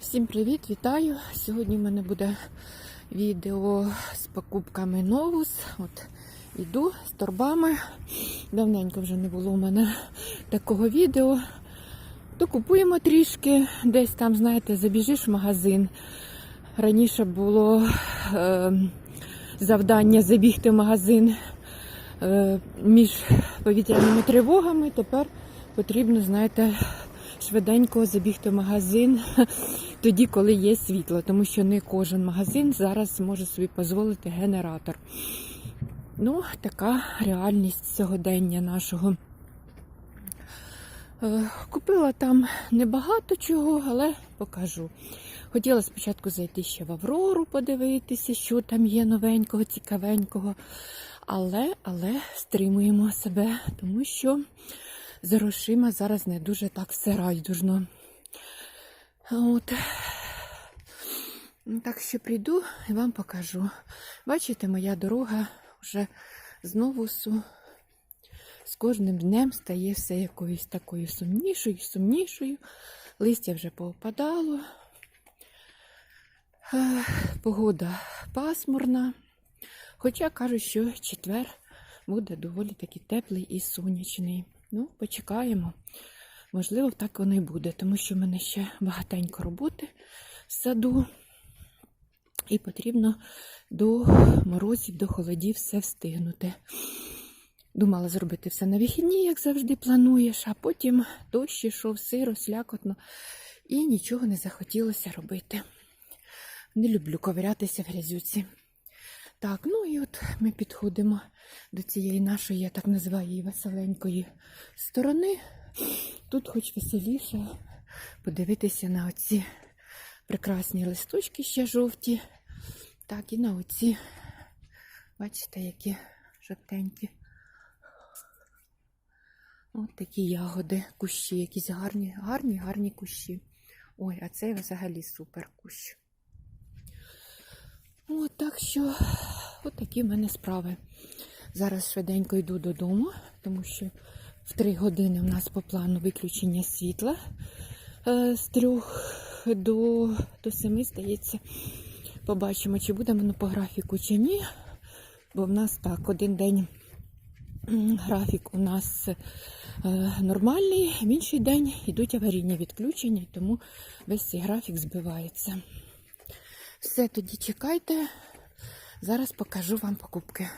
Всім привіт, вітаю! Сьогодні в мене буде відео з покупками Новус. От іду з торбами. Давненько вже не було у мене такого відео. Докупуємо трішки, десь там, знаєте, забіжиш в магазин. Раніше було е, завдання забігти в магазин е, між повітряними тривогами. Тепер потрібно, знаєте, швиденько забігти в магазин тоді, коли є світло, тому що не кожен магазин зараз може собі дозволити генератор. Ну, така реальність сьогодення нашого. Е, Купила там небагато чого, але покажу. Хотіла спочатку зайти ще в Аврору, подивитися, що там є новенького, цікавенького. Але, але стримуємо себе, тому що за грошима зараз не дуже так все райдужно. От. Ну, Так що прийду і вам покажу. Бачите, моя дорога вже знову су. З кожним днем стає все якоюсь такою сумнішою, сумнішою. Листя вже повпадало. Погода пасмурна. Хоча кажуть, що четвер буде доволі таки теплий і сонячний. Ну, почекаємо. Можливо, так воно і буде, тому що в мене ще багатенько роботи в саду. І потрібно до морозів, до холодів все встигнути. Думала зробити все на вихідні, як завжди плануєш, а потім дощ ішов, сиро, слякотно, і нічого не захотілося робити. Не люблю ковирятися в грязюці. Так, ну і от ми підходимо до цієї нашої, я так називаю її веселенької сторони. Тут хоч веселіше подивитися на оці прекрасні листочки ще жовті. Так, і на оці, бачите, які жовтенькі. От такі ягоди, кущі, якісь гарні, гарні, гарні кущі. Ой, а це взагалі супер кущ. От так що, от такі в мене справи. Зараз швиденько йду додому, тому що в три години у нас по плану виключення світла е, з трьох до, до семи, здається. Побачимо, чи буде воно по графіку, чи ні. Бо в нас так, один день графік у нас е, нормальний, в інший день йдуть аварійні відключення, тому весь цей графік збивається. Все, тоді чекайте. Зараз покажу вам покупки.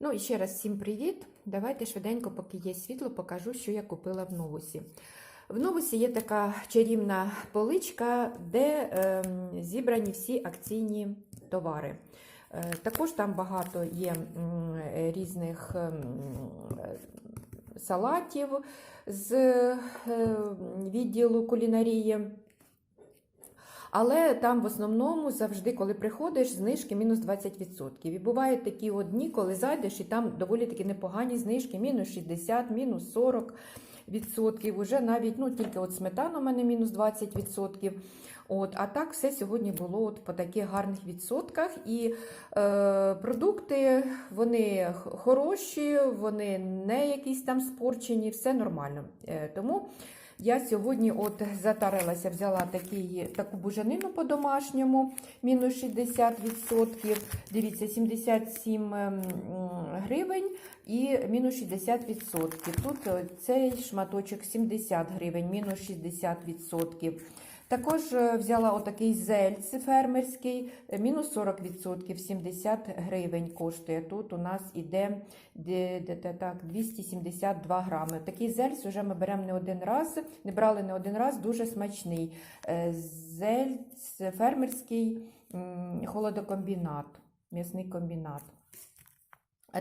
Ну і ще раз всім привіт. Давайте швиденько, поки є світло, покажу, що я купила в новусі. В новусі є така чарівна поличка, де е, зібрані всі акційні товари. Е, також там багато є м, різних м, салатів з е, відділу кулінарії. Але там в основному завжди, коли приходиш, знижки мінус 20%. І бувають такі от дні, коли зайдеш, і там доволі таки непогані знижки, мінус 60, мінус 40 відсотків. Уже навіть ну, тільки от сметана у мене мінус 20 відсотків. От, а так все сьогодні було от по таких гарних відсотках. І е, продукти вони хороші, вони не якісь там спорчені, все нормально. Е, тому я сьогодні от затарилася, взяла такий, таку бужанину по-домашньому, мінус 60%. Дивіться, 77 ем, гривень і мінус 60%. Тут е, цей шматочок 70 гривень, мінус 60%. Також е, взяла отакий зельц фермерський, е, мінус 40%, 70 гривень коштує. Тут у нас іде де, де, де, так, 272 грами. Такий зельц вже ми беремо не один раз, не брали не один раз, дуже смачний. Е, Зельц фермерський холодокомбінат, м'ясний комбінат.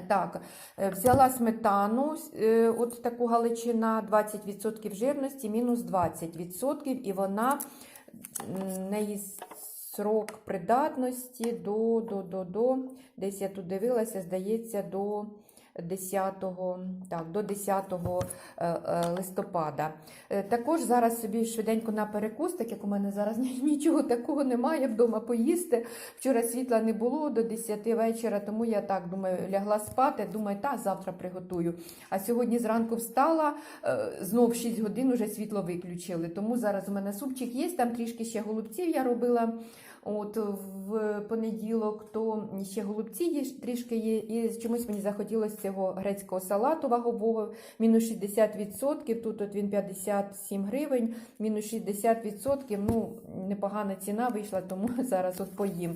Так, е, взяла сметану, е, от таку галичина, 20% жирності, мінус 20%, і вона, неї срок придатності до, до, до, до, десь я тут дивилася, здається, до 10, так, до 10 е, е, листопада. Е, Також зараз собі швиденько на перекус, так як у мене зараз нічого такого немає вдома поїсти. Вчора світла не було до 10 вечора, тому я так думаю, лягла спати. Думаю, та завтра приготую. А сьогодні зранку встала, знов 6 годин уже світло виключили. Тому зараз у мене супчик є, там трішки ще голубців я робила. От в понеділок, то ще голубці є, трішки є, і чомусь мені захотілося цього грецького салату вагового, мінус 60%, тут от він 57 гривень, мінус 60%, ну, непогана ціна вийшла, тому зараз от поїм.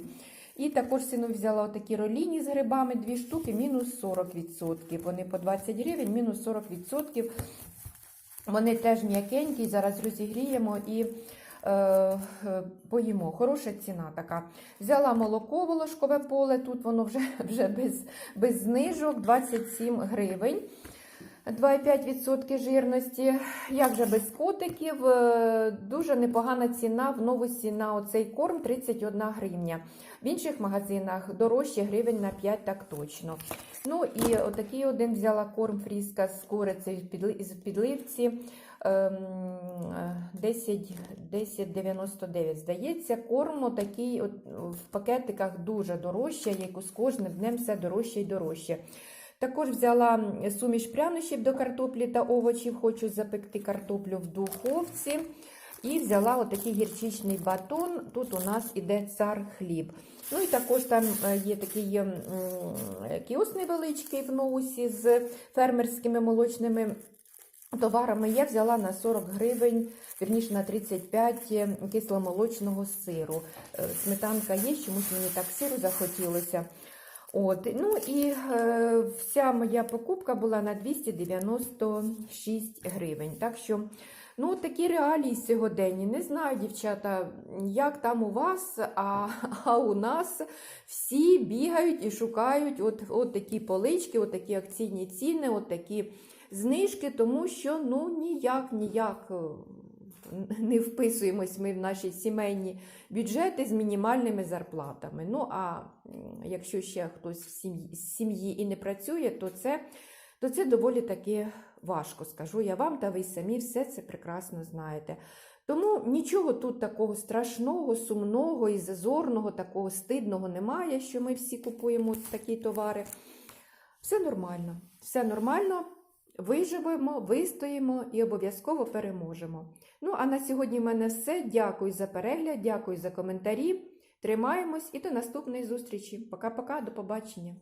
І також сину взяла отакі роліні з грибами, дві штуки, мінус 40%. Вони по 20 гривень, мінус 40%. Вони теж м'якенькі, зараз розігріємо і поїмо. Хороша ціна така. Взяла молоко волошкове поле, тут воно вже, вже без, без знижок, 27 гривень. 2,5% жирності. Як же без котиків? Е, Дуже непогана ціна в новості на оцей корм 31 гривня. В інших магазинах дорожче гривень на 5 так точно. Ну і отакий один взяла корм фріска з курицею з підливці. Ем, е, 10 10,99, здається, корм отакий от, в пакетиках дуже дорожче, як з кожним днем все дорожче і дорожче. Також взяла суміш прянощів до картоплі та овочів, хочу запекти картоплю в духовці. І взяла отакий гірчичний батон. Тут у нас іде цар хліб. Ну і також там е, є такий м, кіоск невеличкий в ноусі з фермерськими молочними товарами. Я взяла на 40 гривень, вірніше на 35 кисломолочного сиру. Е, Сметанка є, чомусь мені так сиру захотілося. От, ну і е, вся моя покупка була на 296 гривень. Так що, ну, такі реалії сьогодення. Не знаю, дівчата, як там у вас, а, а у нас всі бігають і шукають от, от такі полички, от такі акційні ціни, от такі знижки, тому що ну ніяк, ніяк. Не вписуємось ми в наші сімейні бюджети з мінімальними зарплатами. Ну а якщо ще хтось в сім'ї і не працює, то це, то це доволі таки важко, скажу я вам, та ви самі все це прекрасно знаєте. Тому нічого тут такого страшного, сумного і зазорного, такого стидного немає, що ми всі купуємо такі товари. Все нормально, все нормально. Виживемо, вистоїмо і обов'язково переможемо. Ну, а на сьогодні в мене все. Дякую за перегляд, дякую за коментарі. Тримаємось і до наступної зустрічі. Пока-пока, до побачення.